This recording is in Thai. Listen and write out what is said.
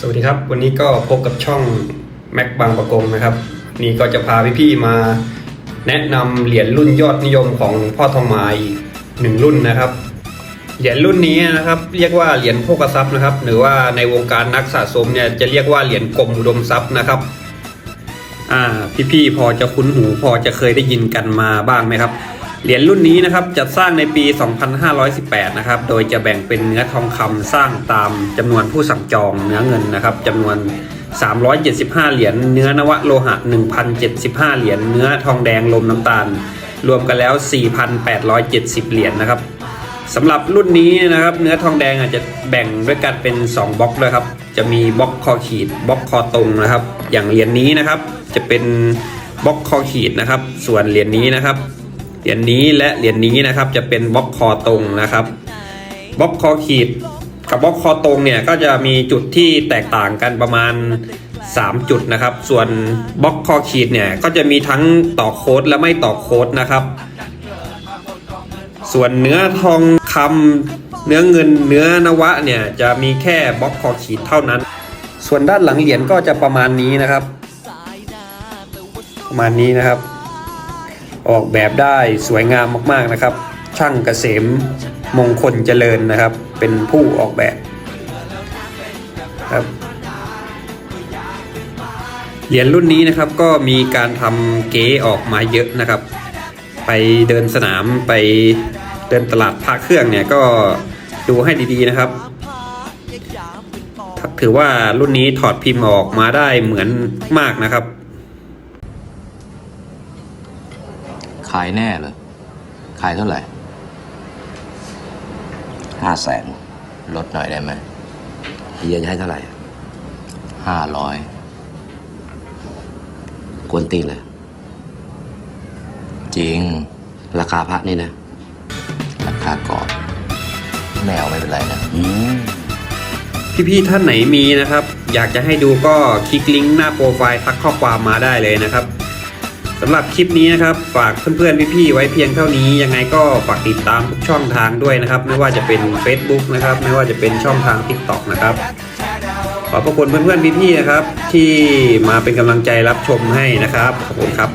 สวัสดีครับ วันนี้ก็พบกับช่องแม็กบางประกงนะครับ นี่ก็จะพาพี่ๆมาแนะนำเหรียญรุ่นยอดนิยมของพ่อทองมาอีกหนึ่งรุ่นนะครับ เหรียญรุ่นนี้นะครับ เรียกว่าเหรียญโภกทรัพย์นะครับ หรือว่าในวงการนักสะสมเนี่ยจะเรียกว่าเหรียญกรมอุดมทรัพย์นะครับอ่าพี่ๆพอจะคุ้นหูพอจะเคยได้ยินกันมาบ้างไหมครับ เหรียญรุ่นนี้นะครับจัดสร้างในปี 2518 นะครับ โดยจะแบ่งเป็นเนื้อทองคำสร้างตามจำนวนผู้สั่งจองเนื้อเงินนะครับจำนวน 375 เหรียญเนื้อนวโลหะ 1,075 เหรียญเนื้อทองแดงลมน้ำตาล รวมกันแล้ว 4,870 เหรียญนะครับสำหรับรุ่นนี้นะครับเนื้อทองแดงอาจจะแบ่งด้วยกันเป็น 2บล็อกเลยครับ จะมีบล็อกคอขีดบล็อกคอตรงนะครับ อย่างเหรียญนี้นะครับ จะเป็นบล็อกคอขีดนะครับ ส่วนเหรียญนี้นะครับ เหรียญนี้และเหรียญนี้นะครับจะเป็นบล็อกคอตรงนะครับบล็อกคอขีดกับบล็อกคอตรงเนี่ยก็จะมีจุดที่แตกต่างกันประมาณ 3 จุดนะครับ ส่วนบล็อกคอขีดเนี่ยก็จะมีทั้งต่อโค้ดและไม่ต่อโค้ดนะครับ ส่วนเนื้อทองคำเนื้อเงินเนื้อนวะเนี่ยจะมีแค่บล็อกคอขีดเท่านั้น ส่วนด้านหลังเหรียญก็จะประมาณนี้นะครับ ประมาณนี้นะครับ ออกแบบได้สวยงามมากๆนะครับ ช่างเกษมมงคลเจริญนะครับ เป็นผู้ออกแบบครับเหรียญรุ่นนี้นะครับก็มีการทำเก๋ออกมาเยอะนะครับ ไปเดินสนามไปเดินตลาดพระเครื่องเนี่ยก็ดูให้ดีๆนะครับถือว่ารุ่นนี้ถอดพิมพ์ออกมาได้เหมือนมากนะครับ ขายแน่เหรอ ขายเท่าไหร่ห้าแสนลดหน่อยได้ไหมเฮียจะให้เท่าไหร่ห้าร้อยกวนตีนเลยจริง ราคาพระนี่นะ ราคาก่อนแมวไม่เป็นไรนะอืมพี่ๆท่านไหนมีนะครับ อยากจะให้ดูก็คลิกลิงก์หน้าโปรไฟล์ทักข้อความมาได้เลยนะครับ สำหรับคลิปนี้นะครับ ฝากเพื่อนๆพี่ๆไว้เพียงเท่านี้ยังไงก็ฝากติดตามทุกช่องทางด้วยนะครับ ไม่ว่าจะเป็น Facebook นะครับ ไม่ว่าจะเป็นช่องทาง TikTok นะครับ ขอบพระคุณเพื่อนๆพี่ๆนะครับ ที่มาเป็นกำลังใจรับชมให้นะครับขอบคุณครับ